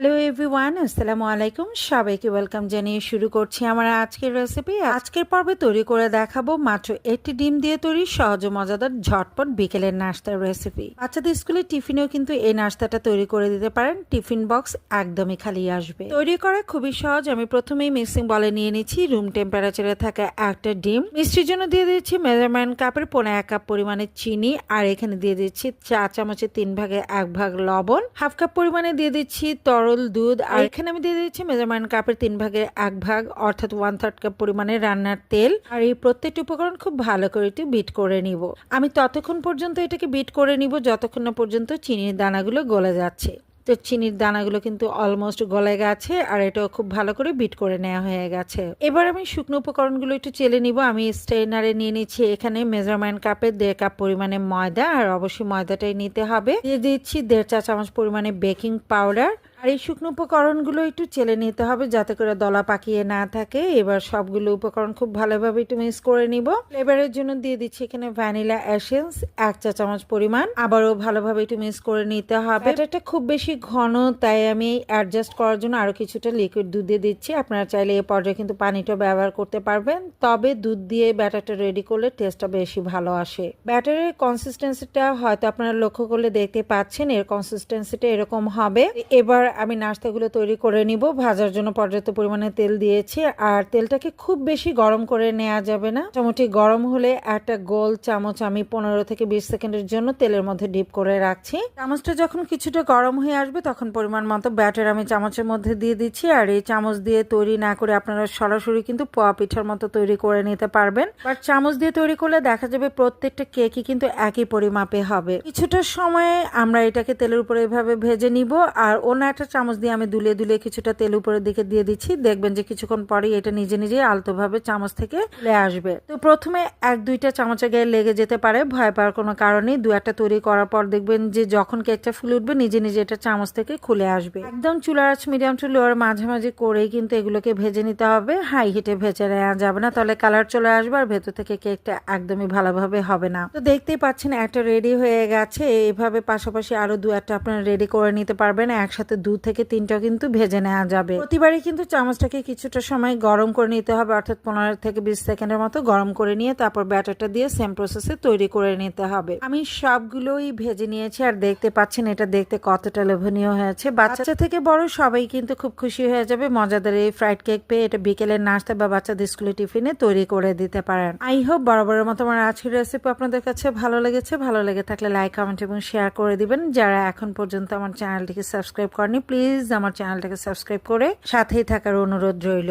Hello everyone আসসালামু আলাইকুম সবাইকে ওয়েলকাম জানিয়ে শুরু করছি আমার আজকের রেসিপি আজকের পর্বে তৈরি করে দেখাবো মাত্র একটি ডিম দিয়ে তৈরি সহজ মজাদার ঝটপট বিকেলের নাস্তার রেসিপি বাচ্চাদের স্কুলে টিফিনেও কিন্তু এই নাস্তাটা তৈরি করে দিতে পারেন। টিফিন বক্স একদমই খালি আসবে। তৈরি করা খুবই সহজ। আমি প্রথমেই মিক্সিং বলে নিয়ে নিচ্ছি। রুম টেম্পারেচারে থাকা একটা ডিম। মিষ্টির জন্য দিয়ে দিচ্ছি মেজারমেন্ট কাপের পনেরো এক কাপ পরিমাণে চিনি। আর এখানে দিয়ে দিচ্ছি চা চামচের তিন ভাগে এক ভাগ লবণ। হাফ কাপ পরিমাণে দিয়ে দিচ্ছি তরল দুধ আর এখানে আমি দিয়ে দিচ্ছি মেজারমেন্ট কাপের তিন ভাগের এক ভাগ অর্থাৎ ওয়ান থার্ড কাপ পরিমাণে রান্নার তেল। আর এই প্রত্যেকটি উপকরণ খুব ভালো করে একটু বিট করে নিব। আমি ততক্ষণ পর্যন্ত এটাকে বিট করে নিব যতক্ষণ না পর্যন্ত চিনির দানাগুলো গলে যাচ্ছে। তো চিনির দানাগুলো কিন্তু অলমোস্ট গলে গেছে আর এটাও খুব ভালো করে বিট করে নেওয়া হয়ে গেছে। এবার আমি শুকনো উপকরণগুলো একটু চেলে নিব। আমি স্ট্রেনারে নিয়ে নিচ্ছি এখানে মেজারমেন্ট কাপের দেড় কাপ পরিমাণে ময়দা আর অবশ্যই ময়দাটাই নিতে হবে। দিয়ে দিচ্ছি দেড় চা চামচ পরিমাণে বেকিং পাউডার আর এই শুকনো উপকরণগুলো একটু চেলে নিতে হবে যাতে করে দলা পাকিয়ে না থাকে। এবার সবগুলো উপকরণ খুব ভালোভাবে একটু মিক্স করে নিব। ফ্লেভারের জন্য দিয়ে দিচ্ছি এখানে ভ্যানিলা এসেন্স, এক চা চামচ পরিমাণ। আবারও ভালোভাবে একটু মিক্স করে নিতে হবে। এটা খুব বেশি ঘন, তাই আমি অ্যাডজাস্ট করার জন্য আরও কিছুটা লিকুইড দুধ দিয়ে দিচ্ছি। আপনারা চাইলে এ পর্যায়ে কিন্তু পানিটা ব্যবহার করতে পারবেন। তবে দুধ দিয়ে ব্যাটারটা রেডি করলে টেস্টটা বেশি ভালো আসে। ব্যাটারের কনসিস্টেন্সিটা হয়তো আপনারা লক্ষ্য করলে দেখতে পাচ্ছেন, এর কনসিস্টেন্সিটা এরকম হবে। এবার আমি নাস্তাগুলো তৈরি করে নিব। ভাজার জন্য পর্যাপ্ত পরিমাণে তেল দিয়েছি। আর তেলটাকে খুব বেশি গরম করে নেওয়া যাবে না। মোটামুটি গরম হলে একটা গোল চামচ আমি পনেরো থেকে বিশ সেকেন্ডের জন্য তেলের মধ্যে ডিপ করে রাখছি। চামচটা যখন কিছুটা গরম হয়ে আসবে, তখন পরিমাণ মতো ব্যাটার আমি চামচের মধ্যে দিয়ে দিচ্ছি। আর এই চামচ দিয়ে তৈরি না করে আপনারা সরাসরি কিন্তু পোয়া পিঠার মতো তৈরি করে নিতে পারবেন। বাট চামচ দিয়ে তৈরি করলে দেখা যাবে প্রত্যেকটা কেকই কিন্তু একই পরিমাপে হবে। কিছুটা সময়ে আমরা এটাকে তেলের উপরে এভাবে ভেজে নিব। আর অন্য চামচ দিয়ে আমি দুলিয়ে দুলিয়ে কিছুটা তেল উপরের দিকে দিয়ে দিচ্ছি। দেখবেন যে কিছুক্ষণ পরেই এটা নিজে নিজে আলতোভাবে চামচ থেকে তুলে আসবে। তো প্রথমে এক দুইটা চামচের গায়ে লেগে যেতে পারে, ভয় পাওয়ার কোনো কারণেই। দু একটা তৈরি করার পর দেখবেন যে যখন কেকটা ফুলে উঠবে, নিজে নিজে এটা চামচ থেকে খুলে আসবে। একদম চুলার আঁচ মিডিয়াম টু লোয়ার মাঝামাঝি করেই কিন্তু এগুলোকে ভেজে নিতে হবে। হাই হিটে ভেজে নেওয়া যাবে না, তাহলে কালার চলে আসবে আর ভেতর থেকে কেকটা একদমই ভালোভাবে হবে না। তো দেখতেই পাচ্ছেন, একটা রেডি হয়ে গেছে। এইভাবে পাশাপাশি আরও দু একটা আপনারা রেডি করে নিতে পারবেন, একসাথে দু থেকে তিনটা কিন্তু ভেজে নেওয়া যাবে। প্রতিবারই কিন্তু চামচটাকে কিছুটা সময় গরম করে নিতে হবে, অর্থাৎ পনেরো থেকে বিশ সেকেন্ডের মতো গরম করে নিয়ে তারপর ব্যাটারটা দিয়ে সেম প্রসেসে তৈরি করে নিতে হবে। আমি সবগুলোই ভেজে নিয়েছি আর দেখতে পাচ্ছেন এটা দেখতে কতটা লোভনীয় হয়েছে। বাচ্চা থেকে বড় সবাই কিন্তু খুব খুশি হয়ে যাবে, মজাদার এই ফ্রাইড কেক পেয়ে এটা বিকেলের নাস্তা বা বাচ্চাদের স্কুলে টিফিনে তৈরি করে দিতে পারেন। আই হোপ বরাবরের মতো আমার আজকের রেসিপি আপনাদের কাছে ভালো লেগেছে। ভালো লেগে থাকলে লাইক কমেন্ট এবং শেয়ার করে দিবেন। যারা এখন পর্যন্ত আমার চ্যানেলটিকে সাবস্ক্রাইব করেনি প্লিজ আমার চ্যানেলটাকে সাবস্ক্রাইব করে সাথেই থাকার অনুরোধ রইল।